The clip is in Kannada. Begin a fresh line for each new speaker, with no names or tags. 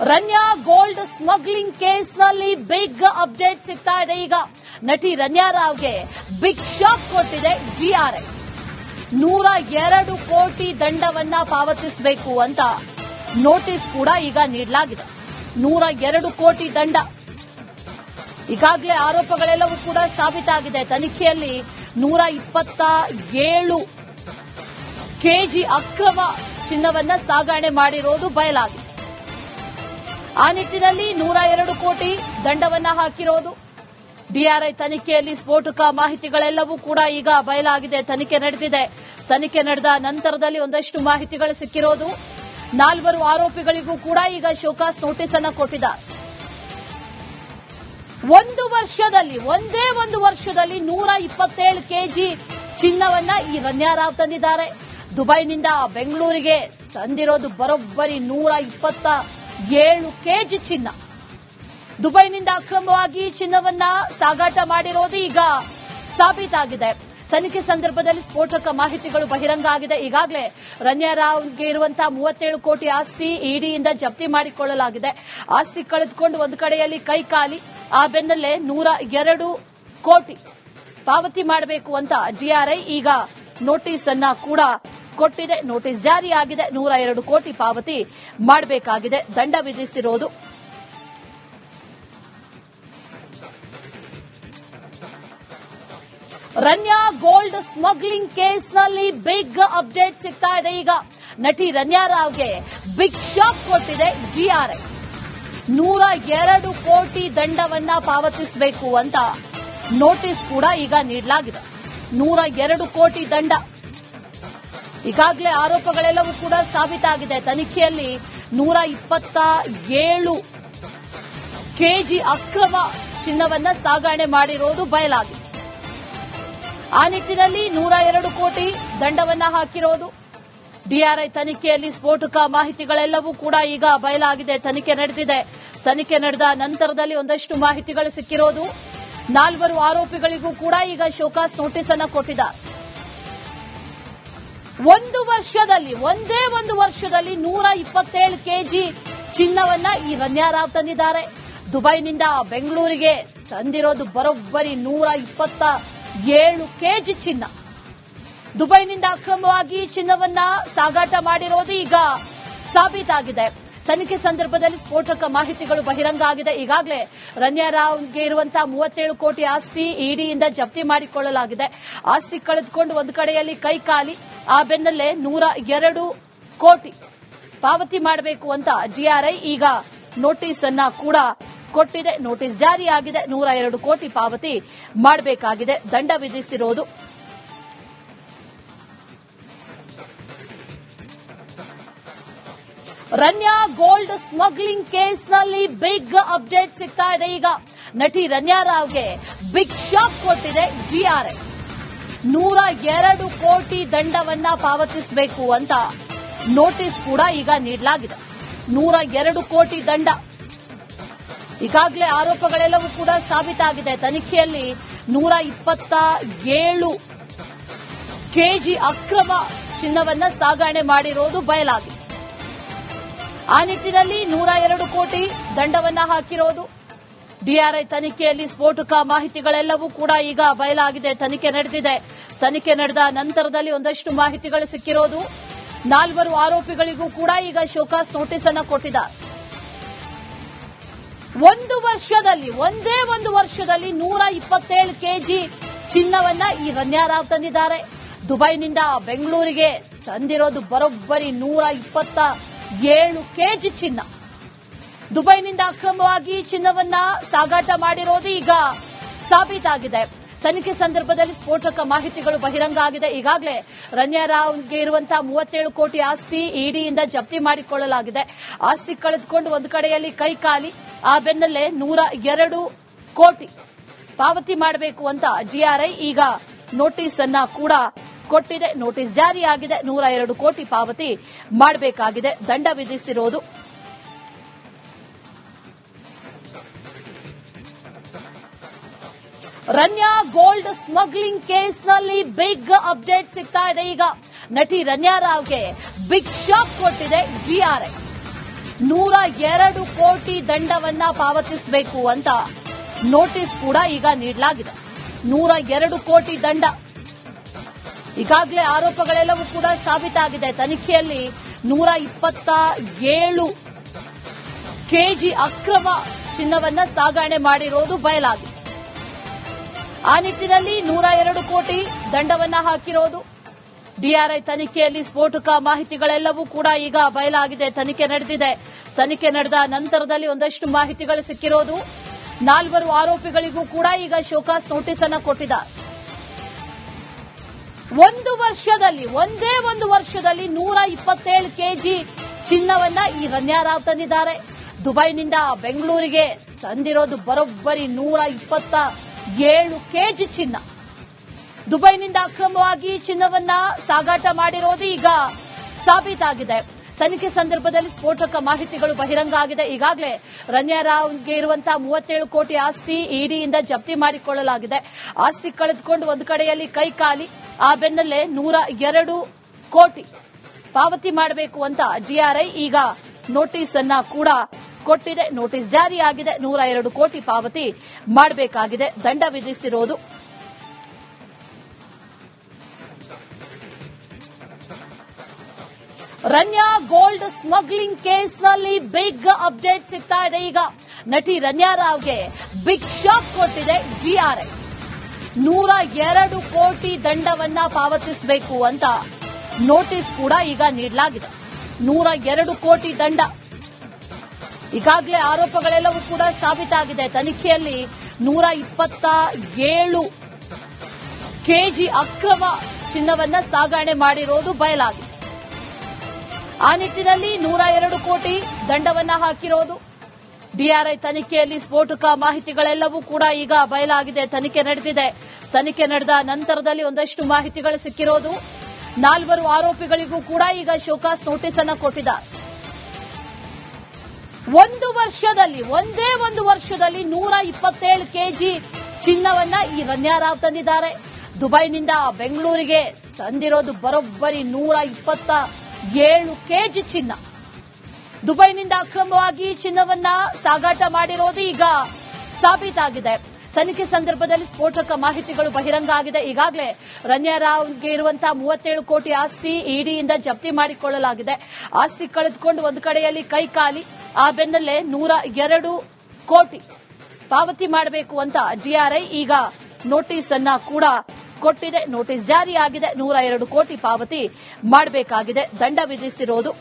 ರನ್ಯಾ ಗೋಲ್ಡ್ ಸ್ಮಗ್ಲಿಂಗ್ ಕೇಸ್ನಲ್ಲಿ ಬಿಗ್ ಅಪ್ಡೇಟ್ ಸಿಗ್ತಾ ಇದೆ. ಈಗ ನಟಿ ರನ್ಯಾ ರಾವ್ಗೆ ಬಿಗ್ ಶಾಕ್ ಕೊಟ್ಟಿದೆ ಡಿಆರ್ಎಸ್ ನೂರ ಎರಡು ಕೋಟಿ ದಂಡವನ್ನ ಪಾವತಿಸಬೇಕು ಅಂತ ನೋಟಿಸ್ ಕೂಡ ಈಗ ನೀಡಲಾಗಿದೆ. ನೂರ ಎರಡು ಕೋಟಿ ದಂಡ. ಈಗಾಗಲೇ ಆರೋಪಗಳೆಲ್ಲವೂ ಕೂಡ ಸಾಬೀತಾಗಿದೆ. ತನಿಖೆಯಲ್ಲಿ ನೂರ ಇಪ್ಪತ್ತ ಏಳು ಕೆಜಿ ಅಕ್ರಮ ಚಿನ್ನವನ್ನ ಸಾಗಣೆ ಮಾಡಿರೋದು ಬಯಲಾಗಿದೆ. ಆ ನಿಟ್ಟಿನಲ್ಲಿ ನೂರ ಎರಡು ಕೋಟಿ ದಂಡವನ್ನ ಹಾಕಿರೋದು. ಡಿಆರ್ಐ ತನಿಖೆಯಲ್ಲಿ ಸ್ಫೋಟಕ ಮಾಹಿತಿಗಳೆಲ್ಲವೂ ಕೂಡ ಈಗ ಬಯಲಾಗಿದೆ, ತನಿಖೆ ನಡೆದಿದೆ. ತನಿಖೆ ನಡೆದ ನಂತರದಲ್ಲಿ ಒಂದಷ್ಟು ಮಾಹಿತಿಗಳು ಸಿಕ್ಕಿರೋದು. ನಾಲ್ವರು ಆರೋಪಿಗಳಿಗೂ ಕೂಡ ಈಗ ಶೋಕಾಸ್ ನೋಟಿಸ್ ಅನ್ನು ಕೊಟ್ಟಿದ್ದಾರೆ. ಒಂದು ವರ್ಷದಲ್ಲಿ, ಒಂದೇ ಒಂದು ವರ್ಷದಲ್ಲಿ ನೂರ ಇಪ್ಪತ್ತೇಳು ಕೆಜಿ ಚಿನ್ನವನ್ನ ಈ ರನ್ಯಾರಾವ್ ತಂದಿದ್ದಾರೆ. ದುಬೈನಿಂದ ಬೆಂಗಳೂರಿಗೆ ತಂದಿರೋದು ಬರೋಬ್ಬರಿ ನೂರ ಇಪ್ಪತ್ತ ಏಳು ಕೆಜಿ ಚಿನ್ನ. ದುಬೈನಿಂದ ಅಕ್ರಮವಾಗಿ ಚಿನ್ನವನ್ನ ಸಾಗಾಟ ಮಾಡಿರೋದು ಈಗ ಸಾಬೀತಾಗಿದೆ. ತನಿಖೆ ಸಂದರ್ಭದಲ್ಲಿ ಸ್ಫೋಟಕ ಮಾಹಿತಿಗಳು ಬಹಿರಂಗ ಆಗಿದೆ. ಈಗಾಗಲೇ ರನ್ಯಾರಾವ್ಗೆ ಇರುವಂತಹ ಮೂವತ್ತೇಳು ಕೋಟಿ ಆಸ್ತಿ ಇಡಿಯಿಂದ ಜಪ್ತಿ ಮಾಡಿಕೊಳ್ಳಲಾಗಿದೆ. ಆಸ್ತಿ ಕಳೆದುಕೊಂಡು ಒಂದು ಕಡೆಯಲ್ಲಿ ಕೈ ಖಾಲಿ, ಆ ಬೆನ್ನಲ್ಲೇ ನೂರ ಎರಡು ಕೋಟಿ ಪಾವತಿ ಮಾಡಬೇಕು ಅಂತ ಜಿಆರ್ಐ ಈಗ ನೋಟಿಸ್ ಅನ್ನ ಕೂಡ ಕೊಟ್ಟಿದೆ. ನೋಟಿಸ್ ಜಾರಿಯಾಗಿದೆ. ನೂರ ಎರಡು ಕೋಟಿ ಪಾವತಿ ಮಾಡಬೇಕಾಗಿದೆ. ದಂಡ ವಿಧಿಸಿರೋದು. ರನ್ಯಾ ಗೋಲ್ಡ್ ಸ್ಮಗ್ಲಿಂಗ್ ಕೇಸ್ನಲ್ಲಿ ಬಿಗ್ ಅಪ್ಡೇಟ್ ಸಿಗ್ತಾ ಇದೆ. ಈಗ ನಟಿ ರನ್ಯಾ ರಾವ್ಗೆ ಬಿಗ್ ಶಾಕ್ ಕೊಟ್ಟಿದೆ ಜಿಆರ್ಐ ನೂರ ಎರಡು ಕೋಟಿ ದಂಡವನ್ನ ಪಾವತಿಸಬೇಕು ಅಂತ ನೋಟಿಸ್ ಕೂಡ ಈಗ ನೀಡಲಾಗಿದೆ. ನೂರ ಎರಡು ಕೋಟಿ ದಂಡ. ಈಗಾಗಲೇ ಆರೋಪಗಳೆಲ್ಲವೂ ಕೂಡ ಸಾಬೀತಾಗಿದೆ. ತನಿಖೆಯಲ್ಲಿ ನೂರ ಇಪ್ಪತ್ತ ಏಳು ಕೆಜಿ ಅಕ್ರಮ ಚಿನ್ನವನ್ನ ಸಾಗಣೆ ಮಾಡಿರೋದು ಬಯಲಾಗಿದೆ. ಆ ನಿಟ್ಟಿನಲ್ಲಿ ನೂರ ಎರಡು ಕೋಟಿ ದಂಡವನ್ನ ಹಾಕಿರೋದು. ಡಿಆರ್ಐ ತನಿಖೆಯಲ್ಲಿ ಸ್ಫೋಟಕ ಮಾಹಿತಿಗಳೆಲ್ಲವೂ ಕೂಡ ಈಗ ಬಯಲಾಗಿದೆ. ತನಿಖೆ ನಡೆದಿದೆ. ತನಿಖೆ ನಡೆದ ನಂತರದಲ್ಲಿ ಒಂದಷ್ಟು ಮಾಹಿತಿಗಳು ಸಿಕ್ಕಿರೋದು. ನಾಲ್ವರು ಆರೋಪಿಗಳಿಗೂ ಕೂಡ ಈಗ ಶೋಕಾಸ್ ನೋಟಿಸ್ ಅನ್ನು ಕೊಟ್ಟಿದ್ದಾರೆ. ಒಂದು ವರ್ಷದಲ್ಲಿ, ಒಂದೇ ಒಂದು ವರ್ಷದಲ್ಲಿ ನೂರ ಇಪ್ಪತ್ತೇಳು ಕೆಜಿ ಚಿನ್ನವನ್ನ ಈ ರನ್ಯಾರಾವ್ ತಂದಿದ್ದಾರೆ. ದುಬೈನಿಂದ ಬೆಂಗಳೂರಿಗೆ ತಂದಿರೋದು ಬರೋಬ್ಬರಿ ನೂರ ಇಪ್ಪತ್ತ ಏಳು ಕೆಜಿ ಚಿನ್ನ. ದುಬೈನಿಂದ ಅಕ್ರಮವಾಗಿ ಚಿನ್ನವನ್ನ ಸಾಗಾಟ ಮಾಡಿರೋದು ಈಗ ಸಾಬೀತಾಗಿದೆ. ತನಿಖೆ ಸಂದರ್ಭದಲ್ಲಿ ಸ್ಫೋಟಕ ಮಾಹಿತಿಗಳು ಬಹಿರಂಗ ಆಗಿದೆ. ಈಗಾಗಲೇ ರನ್ಯಾರಾವ್ಗೆ ಇರುವಂತಹ ಮೂವತ್ತೇಳು ಕೋಟಿ ಆಸ್ತಿ ಇಡಿಯಿಂದ ಜಪ್ತಿ ಮಾಡಿಕೊಳ್ಳಲಾಗಿದೆ. ಆಸ್ತಿ ಕಳೆದುಕೊಂಡು ಒಂದು ಕಡೆಯಲ್ಲಿ ಕೈ ಖಾಲಿ ಆ ಬೆನ್ನಲ್ಲೇ ನೂರ ಎರಡು ಕೋಟಿ ಪಾವತಿ ಮಾಡಬೇಕು ಅಂತ ಜಿಆರ್ಐ ಈಗ ನೋಟಿಸ್ ಅನ್ನ ಕೂಡ ಕೊಟ್ಟಿದೆ. ನೋಟಿಸ್ ಜಾರಿಯಾಗಿದೆ. ನೂರ ಎರಡು ಕೋಟಿ ಪಾವತಿ ಮಾಡಬೇಕಾಗಿದೆ. ದಂಡ ವಿಧಿಸಿರೋದು ರನ್ಯಾ ಗೋಲ್ಡ್ ಸ್ಮಗ್ಲಿಂಗ್ ಕೇಸ್ನಲ್ಲಿ ಬಿಗ್ ಅಪ್ಡೇಟ್ ಸಿಗ್ತಾ ಇದೆ. ಈಗ ನಟಿ ರನ್ಯಾ ರಾವ್ಗೆ ಬಿಗ್ ಶಾಕ್ ಕೊಟ್ಟಿದೆ ಜಿಆರ್ಎಸ್ ನೂರ ಎರಡು ಕೋಟಿ ದಂಡವನ್ನ ಪಾವತಿಸಬೇಕು ಅಂತ ನೋಟಿಸ್ ಕೂಡ ಈಗ ನೀಡಲಾಗಿದೆ. ನೂರ ಎರಡು ಕೋಟಿ ದಂಡ. ಈಗಾಗಲೇ ಆರೋಪಗಳೆಲ್ಲವೂ ಕೂಡ ಸಾಬೀತಾಗಿದೆ. ತನಿಖೆಯಲ್ಲಿ ನೂರ ಇಪ್ಪತ್ತ ಏಳು ಕೆಜಿ ಅಕ್ರಮ ಚಿನ್ನವನ್ನ ಸಾಗಣೆ ಮಾಡಿರೋದು ಬಯಲಾಗಿದೆ. ಆ ನಿಟ್ಟಿನಲ್ಲಿ ನೂರ ಎರಡು ಕೋಟಿ ದಂಡವನ್ನ ಹಾಕಿರೋದು. ಡಿಆರ್ಐ ತನಿಖೆಯಲ್ಲಿ ಸ್ಫೋಟಕ ಮಾಹಿತಿಗಳೆಲ್ಲವೂ ಕೂಡ ಈಗ ಬಯಲಾಗಿದೆ. ತನಿಖೆ ನಡೆದಿದೆ. ತನಿಖೆ ನಡೆದ ನಂತರದಲ್ಲಿ ಒಂದಷ್ಟು ಮಾಹಿತಿಗಳು ಸಿಕ್ಕಿರೋದು. ನಾಲ್ವರು ಆರೋಪಿಗಳಿಗೂ ಕೂಡ ಈಗ ಶೋಕಾಸ್ ನೋಟಿಸ್ ಅನ್ನು ಕೊಟ್ಟಿದ್ದಾರೆ ಒಂದು ವರ್ಷದಲ್ಲಿ, ಒಂದೇ ಒಂದು ವರ್ಷದಲ್ಲಿ ನೂರ ಇಪ್ಪತ್ತೇಳು ಕೆಜಿ ಚಿನ್ನವನ್ನ ಈ ರನ್ಯಾರಾವ್ ತಂದಿದ್ದಾರೆ. ದುಬೈನಿಂದ ಬೆಂಗಳೂರಿಗೆ ತಂದಿರೋದು ಬರೋಬ್ಬರಿ ನೂರ ಇಪ್ಪತ್ತ ಏಳು ಕೆಜಿ ಚಿನ್ನ. ದುಬೈನಿಂದ ಅಕ್ರಮವಾಗಿ ಚಿನ್ನವನ್ನ ಸಾಗಾಟ ಮಾಡಿರೋದು ಈಗ ಸಾಬೀತಾಗಿದೆ. ತನಿಖೆ ಸಂದರ್ಭದಲ್ಲಿ ಸ್ಫೋಟಕ ಮಾಹಿತಿಗಳು ಬಹಿರಂಗ ಆಗಿದೆ. ಈಗಾಗಲೇ ರನ್ಯಾರಾವ್ಗೆ ಇರುವಂತಹ ಮೂವತ್ತೇಳು ಕೋಟಿ ಆಸ್ತಿ ಇಡಿಯಿಂದ ಜಪ್ತಿ ಮಾಡಿಕೊಳ್ಳಲಾಗಿದೆ. ಆಸ್ತಿ ಕಳೆದುಕೊಂಡು ಒಂದು ಕಡೆಯಲ್ಲಿ ಕೈ ಖಾಲಿ, ಆ ಬೆನ್ನಲ್ಲೇ ನೂರ ಎರಡು ಕೋಟಿ ಪಾವತಿ ಮಾಡಬೇಕು ಅಂತ ಡಿಆರ್ಐ ಈಗ ನೋಟಿಸ್ ಅನ್ನ ಕೂಡ ಕೊಟ್ಟಿದೆ. ನೋಟಿಸ್ ಜಾರಿಯಾಗಿದೆ. ನೂರ ಎರಡು ಕೋಟಿ ಪಾವತಿ ಮಾಡಬೇಕಾಗಿದೆ. ದಂಡ ವಿಧಿಸಿರೋದು. ರನ್ಯಾ ಗೋಲ್ಡ್ ಸ್ಮಗ್ಲಿಂಗ್ ಕೇಸ್ನಲ್ಲಿ ಬಿಗ್ ಅಪ್ಡೇಟ್ ಸಿಗ್ತಾ ಇದೆ. ಈಗ ನಟಿ ರನ್ಯಾ ರಾವ್ಗೆ ಬಿಗ್ ಶಾಕ್ ಕೊಟ್ಟಿದೆ ಜಿಆರ್ಎಸ್ ನೂರ ಎರಡು ಕೋಟಿ ದಂಡವನ್ನ ಪಾವತಿಸಬೇಕು ಅಂತ ನೋಟಿಸ್ ಕೂಡ ಈಗ ನೀಡಲಾಗಿದೆ. ನೂರ ಎರಡು ಕೋಟಿ ದಂಡ ಈಗಾಗಲೇ ಆರೋಪಗಳೆಲ್ಲವೂ ಕೂಡ ಸಾಬೀತಾಗಿದೆ. ತನಿಖೆಯಲ್ಲಿ ನೂರ ಇಪ್ಪತ್ತ ಏಳು ಕೆಜಿ ಅಕ್ರಮ ಚಿನ್ನವನ್ನ ಸಾಗಣೆ ಮಾಡಿರೋದು ಬಯಲಾಗಿದೆ ಆ ನಿಟ್ಟಿನಲ್ಲಿ ನೂರ ಎರಡು ಕೋಟಿ ದಂಡವನ್ನ ಹಾಕಿರೋದು. ಡಿಆರ್ಐ ತನಿಖೆಯಲ್ಲಿ ಸ್ಫೋಟಕ ಮಾಹಿತಿಗಳೆಲ್ಲವೂ ಕೂಡ ಈಗ ಬಯಲಾಗಿದೆ. ತನಿಖೆ ನಡೆದಿದೆ. ತನಿಖೆ ನಡೆದ ನಂತರದಲ್ಲಿ ಒಂದಷ್ಟು ಮಾಹಿತಿಗಳು ಸಿಕ್ಕಿರೋದು. ನಾಲ್ವರು ಆರೋಪಿಗಳಿಗೂ ಕೂಡ ಈಗ ಶೋಕಾಸ್ ನೋಟಿಸ್ ಅನ್ನು ಕೊಟ್ಟಿದ್ದಾರೆ. ಒಂದು ವರ್ಷದಲ್ಲಿ, ಒಂದೇ ಒಂದು ವರ್ಷದಲ್ಲಿ ನೂರ ಇಪ್ಪತ್ತೇಳು ಕೆಜಿ ಚಿನ್ನವನ್ನ ಈ ರನ್ಯಾರಾವ್ ತಂದಿದ್ದಾರೆ. ದುಬೈನಿಂದ ಬೆಂಗಳೂರಿಗೆ ತಂದಿರೋದು ಬರೋಬ್ಬರಿ ನೂರ ಇಪ್ಪತ್ತ ಏಳು ಕೆಜಿ ಚಿನ್ನ. ದುಬೈನಿಂದ ಅಕ್ರಮವಾಗಿ ಚಿನ್ನವನ್ನ ಸಾಗಾಟ ಮಾಡಿರೋದು ಈಗ ಸಾಬೀತಾಗಿದೆ. ತನಿಖೆ ಸಂದರ್ಭದಲ್ಲಿ ಸ್ಫೋಟಕ ಮಾಹಿತಿಗಳು ಬಹಿರಂಗ ಆಗಿದೆ. ಈಗಾಗಲೇ ರನ್ಯಾರಾವ್ಗೆ ಇರುವಂತಹ ಮೂವತ್ತೇಳು ಕೋಟಿ ಆಸ್ತಿ ಇಡಿಯಿಂದ ಜಪ್ತಿ ಮಾಡಿಕೊಳ್ಳಲಾಗಿದೆ. ಆಸ್ತಿ ಕಳೆದುಕೊಂಡು ಒಂದು ಕಡೆಯಲ್ಲಿ ಕೈ ಖಾಲಿ ಆ ಬೆನ್ನಲ್ಲೇ ನೂರ ಎರಡು ಕೋಟಿ ಪಾವತಿ ಮಾಡಬೇಕು ಅಂತ ಜಿಆರ್ಐ ಈಗ ನೋಟಿಸ್ ಅನ್ನ ಕೂಡ ಕೊಟ್ಟಿದೆ. ನೋಟಿಸ್ ಜಾರಿಯಾಗಿದೆ. ನೂರ ಎರಡು ಕೋಟಿ ಪಾವತಿ ಮಾಡಬೇಕಾಗಿದೆ. ದಂಡ ವಿಧಿಸಿರೋದು. ರನ್ಯಾ ಗೋಲ್ಡ್ ಸ್ಮಗ್ಲಿಂಗ್ ಕೇಸ್ನಲ್ಲಿ ಬಿಗ್ ಅಪ್ಡೇಟ್ ಸಿಗ್ತಾ ಇದೆ. ಈಗ ನಟಿ ರನ್ಯಾ ರಾವ್ಗೆ ಬಿಗ್ ಶಾಕ್ ಕೊಟ್ಟಿದೆ ಡಿಆರ್ಐ ನೂರ ಎರಡು ಕೋಟಿ ದಂಡವನ್ನ ಪಾವತಿಸಬೇಕು ಅಂತ ನೋಟಿಸ್ ಕೂಡ ಈಗ ನೀಡಲಾಗಿದೆ. ನೂರ ಎರಡು ಕೋಟಿ ದಂಡ. ಈಗಾಗಲೇ ಆರೋಪಗಳೆಲ್ಲವೂ ಕೂಡ ಸಾಬೀತಾಗಿದೆ. ತನಿಖೆಯಲ್ಲಿ ನೂರ ಇಪ್ಪತ್ತ ಏಳು ಕೆಜಿ ಅಕ್ರಮ ಚಿನ್ನವನ್ನ ಸಾಗಣೆ ಮಾಡಿರೋದು ಬಯಲಾಗಿದೆ. ಆ ನಿಟ್ಟಿನಲ್ಲಿ ನೂರ ಎರಡು ಕೋಟಿ ದಂಡವನ್ನ ಹಾಕಿರೋದು ಡಿಆರ್ಐ ತನಿಖೆಯಲ್ಲಿ ಸ್ಫೋಟಕ ಮಾಹಿತಿಗಳೆಲ್ಲವೂ ಕೂಡ ಈಗ ಬಯಲಾಗಿದೆ. ತನಿಖೆ ನಡೆದಿದೆ. ತನಿಖೆ ನಡೆದ ನಂತರದಲ್ಲಿ ಒಂದಷ್ಟು ಮಾಹಿತಿಗಳು ಸಿಕ್ಕಿರೋದು. ನಾಲ್ವರು ಆರೋಪಿಗಳಿಗೂ ಕೂಡ ಈಗ ಶೋಕಾಸ್ ನೋಟಿಸ್ ಅನ್ನು ಕೊಟ್ಟಿದ ಒಂದು ವರ್ಷದಲ್ಲಿ, ಒಂದೇ ಒಂದು ವರ್ಷದಲ್ಲಿ ನೂರ ಇಪ್ಪತ್ತೇಳು ಕೆಜಿ ಚಿನ್ನವನ್ನ ಈ ರನ್ಯಾರಾವ್ ತಂದಿದ್ದಾರೆ. ದುಬೈನಿಂದ ಬೆಂಗಳೂರಿಗೆ ತಂದಿರೋದು ಬರೋಬ್ಬರಿ ನೂರ ಇಪ್ಪತ್ತ ಏಳು ಕೆಜಿ ಚಿನ್ನ. ದುಬೈನಿಂದ ಅಕ್ರಮವಾಗಿ ಚಿನ್ನವನ್ನ ಸಾಗಾಟ ಮಾಡಿರೋದು ಈಗ ಸಾಬೀತಾಗಿದೆ. ತನಿಖೆ ಸಂದರ್ಭದಲ್ಲಿ ಸ್ಫೋಟಕ ಮಾಹಿತಿಗಳು ಬಹಿರಂಗ ಆಗಿದೆ. ಈಗಾಗಲೇ ರನ್ಯಾರಾವ್ಗೆ ಇರುವಂತಹ ಮೂವತ್ತೇಳು ಕೋಟಿ ಆಸ್ತಿ ಇಡಿಯಿಂದ ಜಪ್ತಿ ಮಾಡಿಕೊಳ್ಳಲಾಗಿದೆ. ಆಸ್ತಿ ಕಳೆದುಕೊಂಡು ಒಂದು ಕಡೆಯಲ್ಲಿ ಕೈ ಖಾಲಿ ಆ ಬೆನ್ನಲ್ಲೇ ನೂರ ಎರಡು ಕೋಟಿ ಪಾವತಿ ಮಾಡಬೇಕು ಅಂತ ಡಿಆರ್ಐ ಈಗ ನೋಟಿಸ್ ಅನ್ನ ಕೂಡ ಕೊಟ್ಟಿದೆ. ನೋಟಿಸ್ ಜಾರಿಯಾಗಿದೆ. ನೂರ ಎರಡು ಕೋಟಿ ಪಾವತಿ ಮಾಡಬೇಕಾಗಿದೆ. ದಂಡ ವಿಧಿಸಿರೋದು